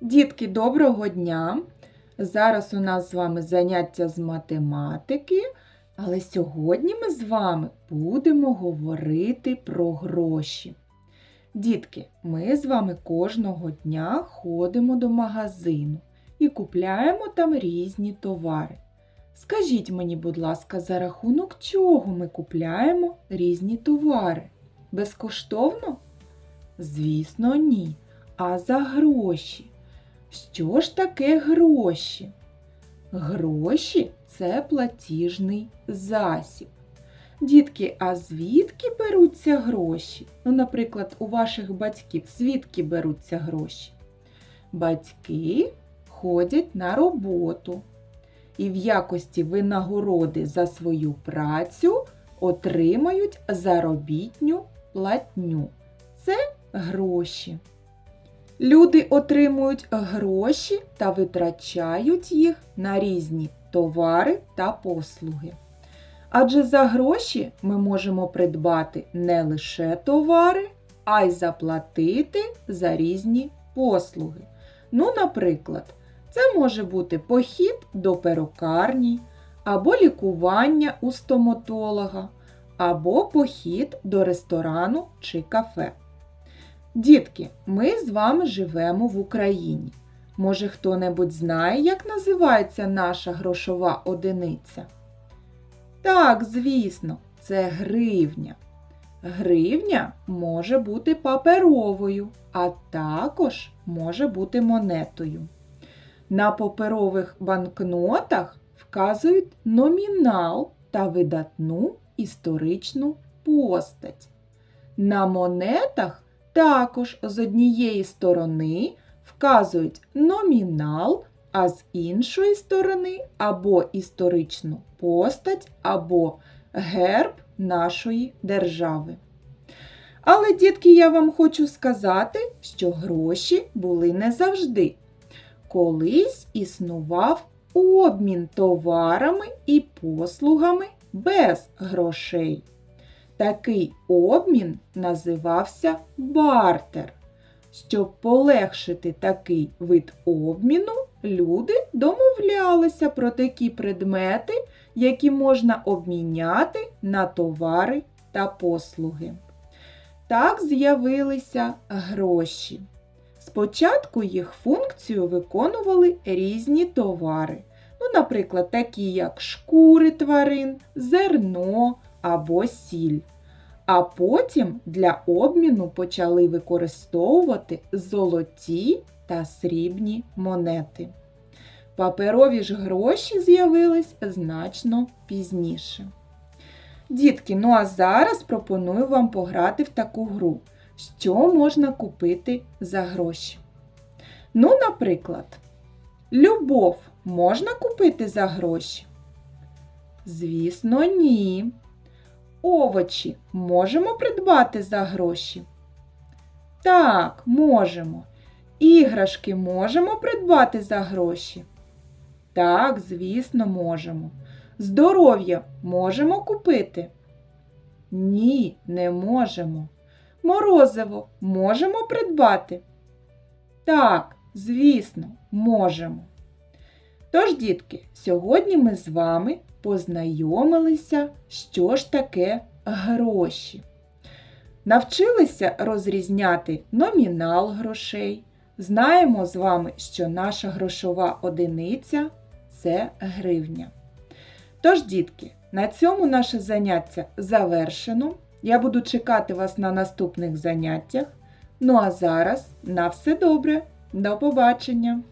Дітки, доброго дня! Зараз у нас з вами заняття з математики, але сьогодні ми з вами будемо говорити про гроші. Дітки, ми з вами кожного дня ходимо до магазину і купляємо там різні товари. Скажіть мені, будь ласка, за рахунок чого ми купляємо різні товари? Безкоштовно? Звісно, ні. А за гроші. Що ж таке гроші? Гроші це платіжний засіб. Дітки, а звідки беруться гроші? Ну, наприклад, у ваших батьків звідки беруться гроші? Батьки ходять на роботу і в якості винагороди за свою працю отримають заробітню платню. Це гроші. Люди отримують гроші та витрачають їх на різні товари та послуги. Адже за гроші ми можемо придбати не лише товари, а й заплатити за різні послуги. Ну, наприклад, це може бути похід до перукарні, або лікування у стоматолога, або похід до ресторану чи кафе. Дітки, ми з вами живемо в Україні. Може, хто-небудь знає, як називається наша грошова одиниця? Так, звісно, це гривня. Гривня може бути паперовою, а також може бути монетою. На паперових банкнотах вказують номінал та видатну історичну постать. На монетах також з однієї сторони вказують номінал, а з іншої сторони або історичну постать, або герб нашої держави. Але, дітки, я вам хочу сказати, що гроші були не завжди. Колись існував обмін товарами і послугами без грошей. Такий обмін називався бартер. Щоб полегшити такий вид обміну, люди домовлялися про такі предмети, які можна обміняти на товари та послуги. Так з'явилися гроші. Спочатку їх функцію виконували різні товари, ну, наприклад, такі як шкури тварин, зерно або сіль. А потім для обміну почали використовувати золоті та срібні монети. Паперові ж гроші з'явились значно пізніше. Дітки, ну а зараз пропоную вам пограти в таку гру. Що можна купити за гроші? Ну, наприклад, любов можна купити за гроші? Звісно, ні. Овочі можемо придбати за гроші? Так, можемо. Іграшки можемо придбати за гроші? Так, звісно, можемо. Здоров'я можемо купити? Ні, не можемо. Морозиво можемо придбати? Так, звісно, можемо. Тож, дітки, сьогодні ми з вами познайомилися, що ж таке гроші. Навчилися розрізняти номінал грошей. Знаємо з вами, що наша грошова одиниця це гривня. Тож, дітки, на цьому наше заняття завершено. Я буду чекати вас на наступних заняттях. Ну а зараз на все добре. До побачення!